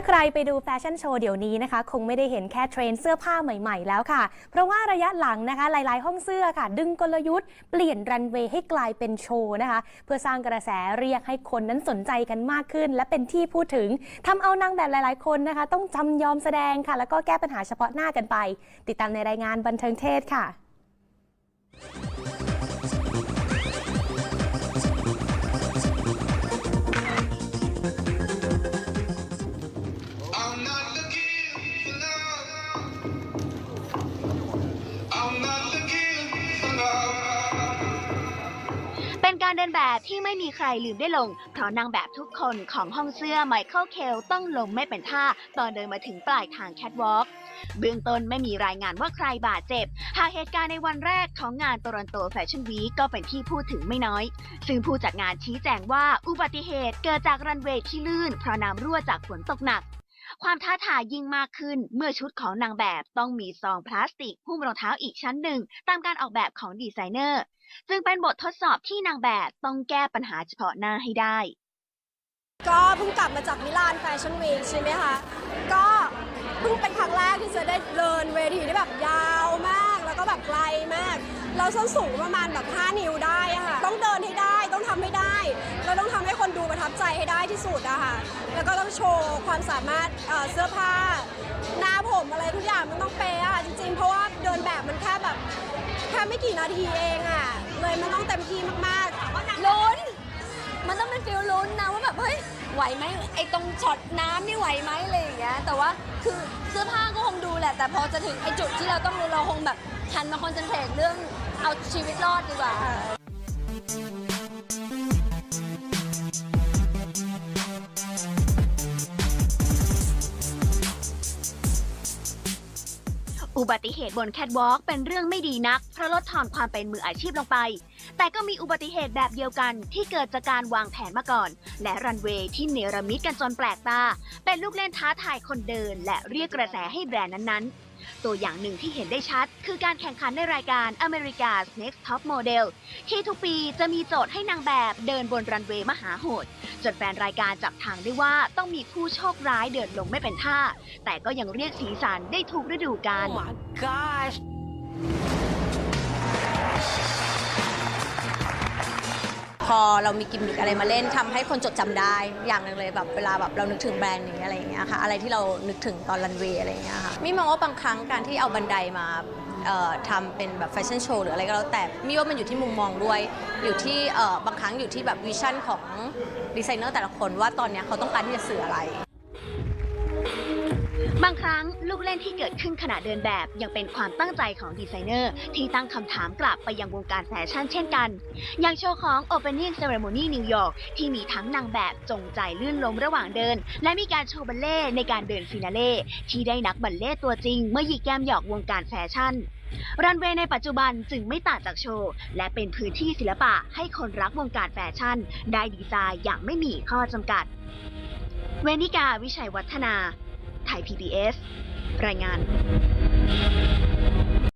าใครไปดูแฟชั่นโชว์เดี๋ยวนี้นะคะ คงไม่ได้เห็นแค่เทรนด์เสื้อผ้าใหม่ๆแล้วค่ะ เพราะว่าระยะหลังนะคะ หลายๆ ห้องเสื้อค่ะ ดึงกลยุทธ์เปลี่ยนรันเวย์ให้กลายเป็นโชว์นะคะ เพื่อสร้างกระแสเรียกให้คนนั้นสนใจกันมากขึ้น และเป็นที่พูดถึงทำเอานางแบบหลายๆ คนนะคะ ต้องจำยอมแสดงค่ะ แล้วก็แก้ปัญหาเฉพาะหน้ากันไป ติดตามในรายงานบันเทิงเทศค่ะ การเดินแบบที่ไม่มีใครลืมได้ลง เพราะนางแบบทุกคนของห้องเสื้อไมเคิลเคลต้องลงไม่เป็นท่า ตอนเดินมาถึงปลายทางแคทวอล์กเบื้องต้นไม่มีรายงานว่าใครบาดเจ็บ หากเหตุการณ์ในวันแรกของงานโตรอนโตแฟชั่นวีก็เป็นที่พูดถึงไม่น้อย ซึ่งผู้จัดงานชี้แจงว่าอุบัติเหตุเกิดจากรันเวย์ที่ลื่นเพราะน้ำรั่วจากฝนตกหนัก ความท้าทายยิ่งมากขึ้น เมื่อชุดของนางแบบต้องมีซองพลาสติกหุ้มรองเท้าอีกชั้นหนึ่ง ตามการออกแบบของดีไซเนอร์ จึงเป็นบททดสอบที่นางแบบต้องแก้ปัญหาเฉพาะหน้าให้ได้ ก็เพิ่งกลับมาจากมิลานแฟชั่นวีคใช่ไหมคะ ก็เพิ่งเป็นครั้งแรกที่จะได้เดินเวทีที่แบบยาวมาก แล้วก็แบบไกลมาก เราส้นสูงประมาณแบบ 5 นิ้วได้อะค่ะ ต้องเดินให้ได้ ต้องทำให้ได้ เราต้องทำให้คนดูประทับใจให้ได้ที่สุดอะค่ะ แล้วก็ต้องโชว์ความสามารถเอ่อเสื้อผ้า หน้าผมอะไรทุกอย่างมันต้องเป๊ะอะจริงๆ เพราะว่าเดินแบบมันแค่แบบแค่ไม่กี่นาทีเองอะเลยมันต้องเต็มที่มากๆลุ้น มันต้องเป็นฟิลลุ้นนะว่าแบบเฮ้ยไหวไหมไอ้ตรงช็อตน้ำนี่ไหวไหมอะไรอย่างเงี้ยแต่ว่าคือเสื้อผ้าก็คงดูแหละ แต่พอจะถึงไอ้จุดที่เราต้องรู้เราคงแบบหันมาคอนเซนเทรตเรื่องเอาชีวิตรอดดีกว่า อุบัติเหตุบนแคดวอล์กเป็นเรื่องไม่ดีนัก เพราะลดทอนความเป็นมืออาชีพลงไป แต่ก็มีอุบัติเหตุแบบเดียวกันที่เกิดจากการวางแผนมาก่อน และรันเวย์ที่เนรมิตกันจนแปลกตา เป็นลูกเล่นท้าทายคนเดิน และเรียกกระแสให้แบรนด์นั้นๆ ตัวอย่างหนึ่งที่เห็นได้ชัด คือการแข่งขันในรายการ America's Next Top Model ที่ทุกปีจะมีโจทย์ให้นางแบบเดินบนรันเวย์มหาโหด จนแฟนรายการจับทางได้ว่าต้องมีผู้โชคร้ายเดินลงไม่เป็นท่า แต่ก็ยังเรียกสีสันได้ทุกฤดูกาลพ อเรามีกิมมิคอะไรมาเล่นทำให้คนจดจำได้อย่างหนึ่งเลยแบบเวลาแบบเรานึกถึงแบรนด์นี้อะไรอย่างเงี้ยค่ะอะไรที่เรานึกถึงตอนรันเวย์อะไรอย่างเงี้ยค่ะมีมองว่าบางครั้งการที่เอาบันไดมาทำเป็นแบบแฟชั่นโชว์หรืออะไรก็แล้วแต่มีว่ามันอยู่ที่มุมมองด้วย อยู่ที่บางครั้งอยู่ที่แบบวิชั่นของดีไซเนอร์แต่ละคนว่าตอนเนี้ยเขาต้องการที่จะสื่ออะไร บางครั้งลูกเล่นที่เกิดขึ้นขณะเดินแบบยังเป็นความตั้งใจของดีไซเนอร์ ที่ตั้งคำถามกลับไปยังวงการแฟชั่นเช่นกัน อย่างโชว์ของ Opening Ceremony New York ที่มีทั้งนางแบบจงใจลื่นล้มระหว่างเดิน และมีการโชว์บัลเล่ในการเดินฟินาเล่ที่ได้นักบัลเล่ต์ตัวจริงเมื่อหยิกแก้มหยอกวงการแฟชั่นรันเวย์ในปัจจุบันจึงไม่ต่างจากโชว์ และเป็นพื้นที่ศิลปะให้คนรักวงการแฟชั่น ได้ดีไซน์อย่างไม่มีข้อจำกัด เวนิกาวิชัยวัฒนา ไทย PBS รายงาน